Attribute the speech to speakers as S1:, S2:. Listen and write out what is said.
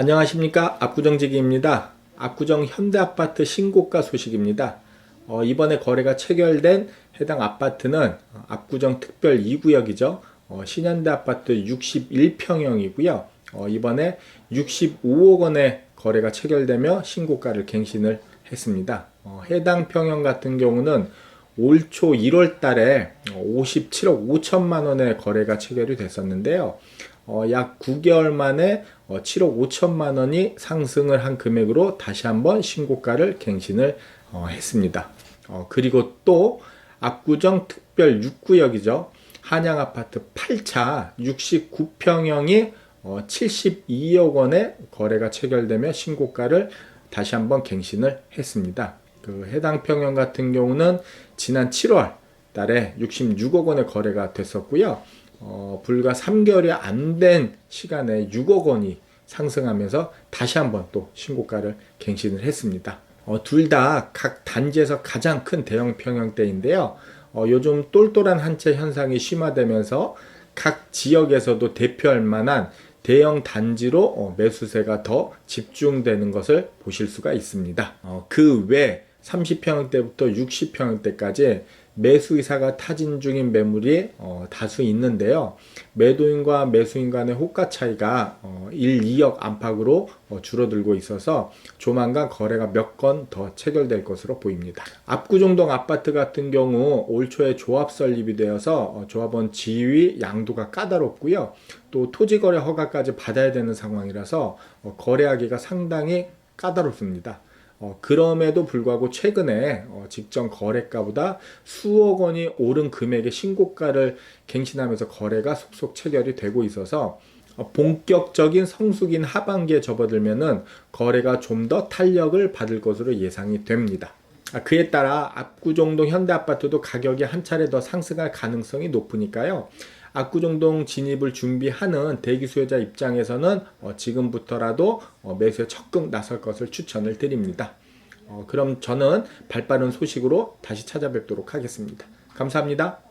S1: 안녕하십니까 압구정지기입니다. 압구정 현대아파트 신고가 소식입니다. 어, 이번에 거래가 체결된 해당 아파트는 압구정 특별 2구역이죠. 어, 신현대 아파트 61평형이고요. 어, 이번에 65억 원의 거래가 체결되며 신고가를 갱신을 했습니다. 어, 해당 평형 같은 경우는 올 초 1월 달에 57억 5천만 원의 거래가 체결이 됐었는데요. 어, 약 9개월 만에 어, 7억 5천만 원이 상승을 한 금액으로 다시 한번 신고가를 갱신을 어, 했습니다. 어, 그리고 또 압구정 특별 6구역이죠. 한양 아파트 8차 69평형이 어, 72억 원의 거래가 체결되며 신고가를 다시 한번 갱신을 했습니다. 그 해당 평형 같은 경우는 지난 7월 달에 66억 원의 거래가 됐었고요. 어, 불과 3개월이 안 된 시간에 6억 원이 상승하면서 다시 한번 또 신고가를 갱신을 했습니다. 어, 둘 다 각 단지에서 가장 큰 대형 평형대인데요. 어, 요즘 똘똘한 한채 현상이 심화되면서 각 지역에서도 대표할 만한 대형 단지로 어, 매수세가 더 집중되는 것을 보실 수가 있습니다. 어, 그 외 30평형대부터 60평형대까지 매수 이사가 타진 중인 매물이 어, 다수 있는데요. 매도인과 매수인 간의 호가 차이가 어, 1, 2억 안팎으로 어, 줄어들고 있어서 조만간 거래가 몇 건 더 체결될 것으로 보입니다. 압구정동 아파트 같은 경우 올 초에 조합 설립이 되어서 어, 조합원 지위 양도가 까다롭고요. 또 토지거래 허가까지 받아야 되는 상황이라서 어, 거래하기가 상당히 까다롭습니다. 어, 그럼에도 불구하고 최근에 어, 직전 거래가보다 수억 원이 오른 금액의 신고가를 갱신하면서 거래가 속속 체결이 되고 있어서 어, 본격적인 성수기인 하반기에 접어들면은 거래가 좀 더 탄력을 받을 것으로 예상이 됩니다. 아, 그에 따라 압구정동 현대아파트도 가격이 한 차례 더 상승할 가능성이 높으니까요. 압구정동 진입을 준비하는 대기 수요자 입장에서는 어, 지금부터라도 어, 매수에 적극 나설 것을 추천을 드립니다. 어, 그럼 저는 발빠른 소식으로 다시 찾아뵙도록 하겠습니다. 감사합니다.